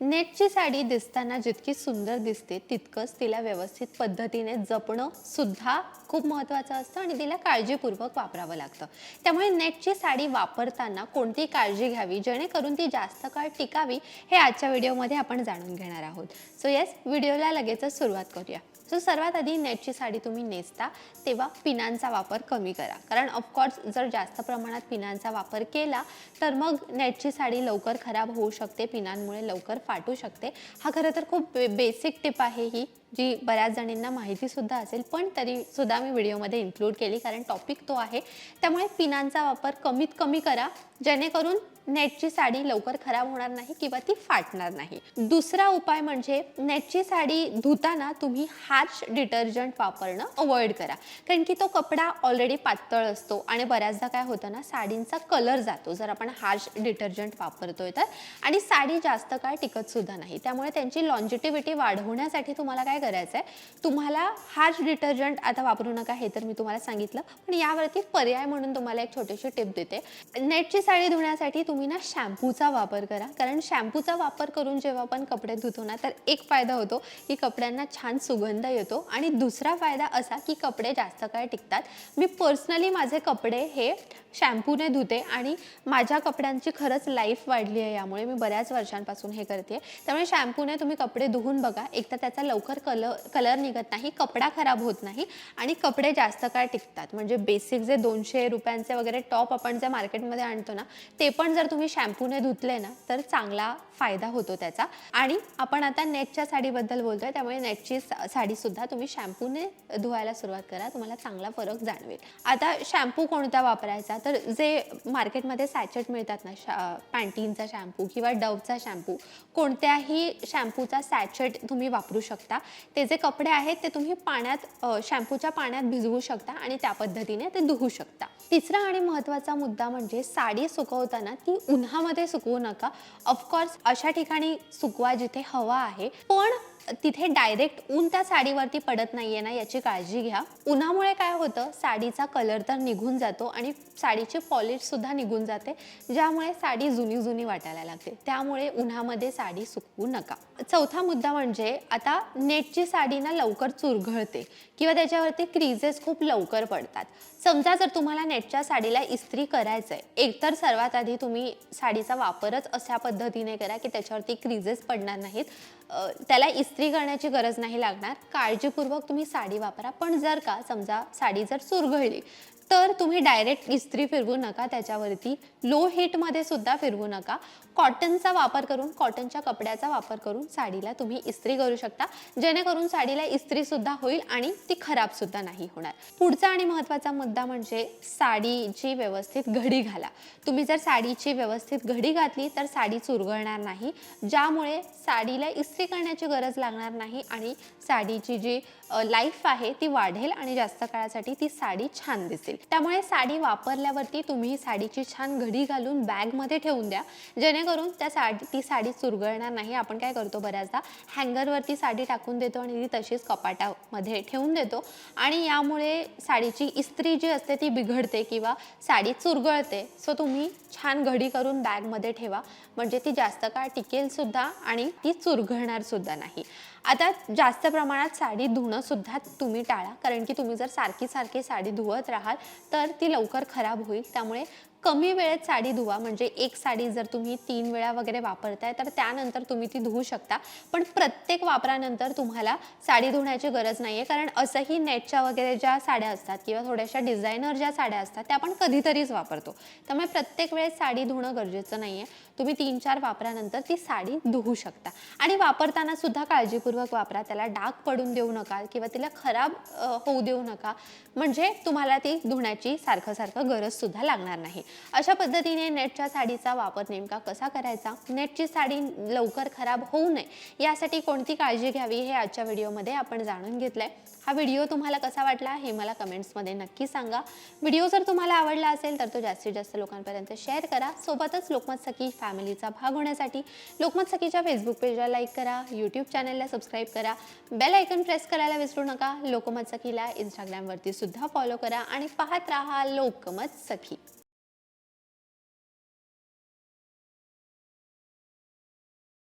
नेटची साडी दिसताना जितकी सुंदर दिसते तितकंच तिला व्यवस्थित पद्धतीने जपणं सुद्धा खूप महत्त्वाचं असतं आणि तिला काळजीपूर्वक वापरावं लागतं. त्यामुळे नेटची साडी वापरताना कोणती काळजी घ्यावी जेणेकरून ती जास्त काळ टिकावी हे आजच्या व्हिडिओमध्ये आपण जाणून घेणार आहोत. सो येस व्हिडिओला लगेचच सुरुवात करूया. सो सर्वात आधी नेटची साडी तुम्ही नेसता तेव्हा पिनांचा वापर कमी करा. कारण ऑफकोर्स जर जास्त प्रमाणात पिनांचा वापर केला तर मग नेटची साडी लवकर खराब होऊ शकते पिनांमुळे लवकर फाटू शकते. हा खरं तर खूप बे बेसिक टिप आहे ही. जी बऱ्याच जणींना माहितीसुद्धा असेल पण तरी सुद्धा मी व्हिडिओमध्ये इन्क्लूड केली कारण टॉपिक तो आहे. त्यामुळे पिनांचा वापर कमीत कमी करा जेणेकरून नेटची साडी लवकर खराब होणार नाही किंवा ती फाटणार नाही. दुसरा उपाय म्हणजे नेटची साडी धुताना तुम्ही हार्श डिटर्जंट वापरणं अवॉइड करा. कारण की तो कपडा ऑलरेडी पातळ असतो आणि बऱ्याचदा काय होतं ना साडींचा कलर जातो. जर आपण हार्श डिटर्जंट वापरतोय तर. आणि साडी जास्त काळ टिकत सुद्धा नाही. त्यामुळे त्यांची लॉन्जिटिव्हिटी वाढवण्यासाठी तुम्हाला काय करायचं आहे तुम्हाला हार्श डिटर्जंट आता वापरू नका हे तर मी तुम्हाला सांगितलं. पण यावरती पर्याय म्हणून तुम्हाला एक छोटीशी टिप देते. नेटची साडी धुण्यासाठी तुम्ही ना शॅम्पूचा वापर करा. कारण शॅम्पूचा वापर करून जेव्हा आपण कपडे धुतो ना तर एक फायदा होतो की कपड्यांना छान सुगंध येतो. आणि दुसरा फायदा असा की कपडे जास्त काळ टिकतात. मी पर्सनली माझे कपडे हे शॅम्पूने धुते आणि माझ्या कपड्यांची खरंच लाईफ वाढली आहे यामुळे मी बऱ्याच वर्षांपासून हे करते त्यामुळे शॅम्पूने तुम्ही कपडे धुवून बघा. एक तर त्याचा लवकर कलर कलर निघत नाही कपडा खराब होत नाही आणि कपडे जास्त काळ टिकतात. म्हणजे बेसिक जे दोनशे रुपयांचे वगैरे टॉप आपण जे मार्केटमध्ये आणतो ना ते पण जर तुम्ही शॅम्पूने धुतले ना तर चांगला फायदा होतो त्याचा. आणि आपण आता नेटच्या साडीबद्दल बोलतोय त्यामुळे नेटची सा- साडीसुद्धा तुम्ही शॅम्पूने धुवायला सुरुवात करा तुम्हाला चांगला फरक जाणवेल. आता शॅम्पू कोणता वापरायचा? तर जे मार्केटमध्ये सॅचेट मिळतात ना शा पॅन्टीनचा शॅम्पू किंवा डवचा शॅम्पू कोणत्याही शॅम्पूचा सॅचेट तुम्ही वापरू शकता. ते जे कपडे आहेत ते तुम्ही पाण्यात शॅम्पूच्या पाण्यात भिजवू शकता आणि त्या पद्धतीने ते धुवू शकता. तिसरा आणि महत्त्वाचा मुद्दा म्हणजे साडी सुकवताना ती उन्हामध्ये सुकवू नका. ऑफकोर्स अशा ठिकाणी सुकवा जिथे हवा आहे. पण तिथे डायरेक्ट ऊन त्या साडीवरती पडत नाहीये ना याची काळजी घ्या. उन्हामुळे काय होतं साडीचा कलर तर निघून जातो आणि साडीची पॉलिश सुद्धा निघून जाते ज्यामुळे साडी जुनी जुनी वाटायला लागते. त्यामुळे उन्हामध्ये साडी सुकवू नका. चौथा मुद्दा म्हणजे आता नेटची साडी ना लवकर चुरघळते किंवा त्याच्यावरती क्रीजेस खूप लवकर पडतात. समजा जर तुम्हाला नेटच्या साडीला इस्त्री करायचं आहे एकतर सर्वात आधी तुम्ही साडीचा वापरच अशा पद्धतीने करा की त्याच्यावरती क्रीजेस पडणार नाहीत. त्याला त्याला इस्त्री करण्याची गरज नाही लागणार. काळजीपूर्वक तुम्ही साडी वापरा. पण जर का समजा साडी जर चुरघळली तर तुम्ही डायरेक्ट इस्त्री फिरवू नका त्याच्यावरती. लो हीटमध्ये सुद्धा फिरवू नका. कॉटनचा वापर करून कॉटनच्या कपड्याचा वापर करून साडीला तुम्ही इस्त्री करू शकता. जेणेकरून साडीला इस्त्री सुद्धा होईल आणि ती खराब सुद्धा नाही होणार. पुढचा आणि महत्त्वाचा मुद्दा म्हणजे साडीची व्यवस्थित घडी घाला. तुम्ही जर साडीची व्यवस्थित घडी घातली तर साडी चुरगळणार नाही. ज्यामुळे साडीला इस्त्री करण्याची गरज लागणार नाही आणि साडीची जी लाईफ आहे ती वाढेल आणि जास्त काळासाठी ती साडी छान दिसेल. त्यामुळे साडी वापरल्यावरती तुम्ही साडीची छान घडी घालून बॅगमध्ये ठेवून द्या. जेणेकरून त्या साडी ती साडी चुरगळणार नाही. आपण काय करतो बऱ्याचदा हँगरवरती साडी टाकून देतो आणि ती तशीच कपाटामध्ये ठेवून देतो. आणि यामुळे साडीची इस्त्री जी असते ती बिघडते किंवा साडी चुरगळते. सो तुम्ही छान घडी करून बॅगमध्ये ठेवा. म्हणजे ती जास्त काळ टिकेल सुद्धा आणि ती चुरगळणार सुद्धा नाही. आता जास्त प्रमाणात साडी धुणं सुद्धा तुम्ही टाळा कारण की तुम्ही जर सारखी सारखी साडी धुवत राहाल तर ती लवकर खराब होईल. त्यामुळे कमी वेळेत साडी धुवा. म्हणजे एक साडी जर तुम्ही तीन वेळा वगैरे वापरताय तर त्यानंतर तुम्ही ती धुवू शकता. पण प्रत्येक वापरानंतर तुम्हाला साडी धुण्याची गरज नाही आहे कारण असंही नेटच्या वगैरे ज्या साड्या असतात किंवा थोड्याशा डिझायनर ज्या साड्या असतात त्या आपण कधीतरीच वापरतो. त्यामुळे प्रत्येक वेळेस साडी धुणं गरजेचं नाही आहे तुम्ही तीन चार वापरानंतर ती साडी धुवू शकता. आणि वापरताना सुद्धा काळजीपूर्वक वापरा. त्याला डाग पडून देऊ नका किंवा तिला खराब होऊ देऊ नका. म्हणजे तुम्हाला ती धुण्याची सारखं सारखं गरज सुद्धा लागणार नाही. अशा पद्धतीने नेटच्या साडीचा वापर नेमका कसा करायचा? नेटची साडी लवकर खराब होऊ नये यासाठी कोणती काळजी घ्यावी हे आजच्या व्हिडिओमध्ये आपण जाणून घेतलंय. हा व्हिडिओ तुम्हाला कसा वाटला हे मला कमेंट्समध्ये नक्की सांगा. व्हिडिओ जर तुम्हाला आवडला असेल तर तो जास्तीत जास्त लोकांपर्यंत शेअर करा. सोबतच लोकमत सखी फॅमिलीचा भाग होण्यासाठी लोकमत सखीच्या फेसबुक पेजला लाईक करा यूट्यूब चॅनलला सबस्क्राईब करा बेल आयकन प्रेस करायला विसरू नका. लोकमत सखीला इंस्टाग्रामवरती सुद्धा फॉलो करा आणि पाहत राहा लोकमत सखी.